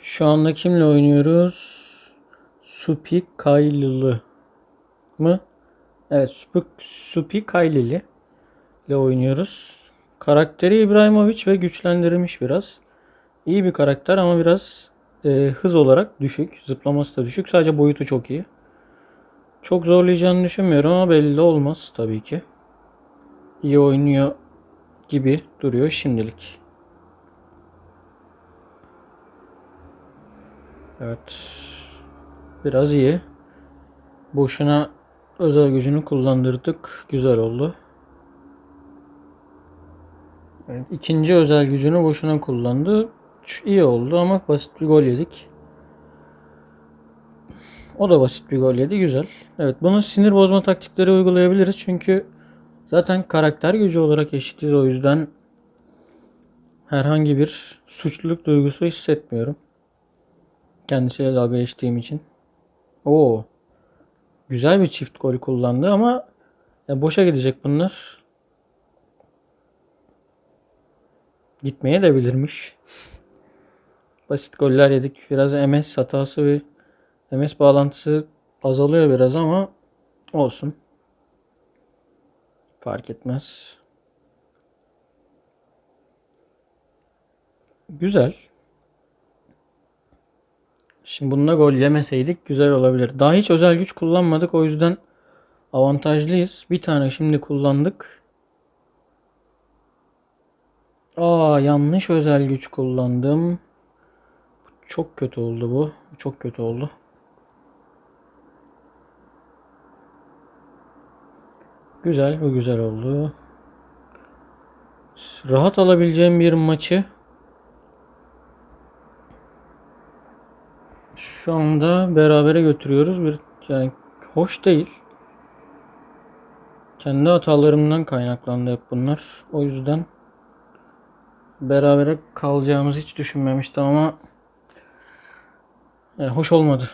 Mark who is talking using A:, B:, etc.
A: Şu anda kimle oynuyoruz? Supi Kaylili mı? Evet, Supi, Supi Kaylili ile oynuyoruz. Karakteri İbrahimovic ve güçlendirilmiş biraz. İyi bir karakter ama biraz e, hız olarak düşük. Zıplaması da düşük. Sadece boyutu çok iyi. Çok zorlayacağını düşünmüyorum ama belli olmaz tabii ki. İyi oynuyor gibi duruyor şimdilik. Evet. Biraz iyi. Boşuna özel gücünü kullandırdık. Güzel oldu. Evet, ikinci özel gücünü boşuna kullandı. İyi oldu ama basit bir gol yedik. O da basit bir gol yedi. Güzel. Evet bunu sinir bozma taktikleri uygulayabiliriz. Çünkü zaten karakter gücü olarak eşitiz. O yüzden herhangi bir suçluluk duygusu hissetmiyorum. Kendisiyle dalga geçtiğim için. Oo. Güzel bir çift gol kullandı ama ya boşa gidecek bunlar. Gitmeye de bilirmiş. Basit goller yedik. Biraz MS hatası ve MS bağlantısı azalıyor biraz ama olsun. Fark etmez. Güzel. Şimdi bununla gol yemeseydik güzel olabilir. Daha hiç özel güç kullanmadık o yüzden avantajlıyız. Bir tane şimdi kullandık. Aa yanlış özel güç kullandım. Çok kötü oldu bu. Çok kötü oldu. Güzel, bu güzel oldu. Rahat alabileceğim bir maçı şu anda berabere götürüyoruz. Bir yani hoş değil. Kendi hatalarımdan kaynaklandı hep bunlar. O yüzden berabere kalacağımızı hiç düşünmemiştim ama yani hoş olmadı.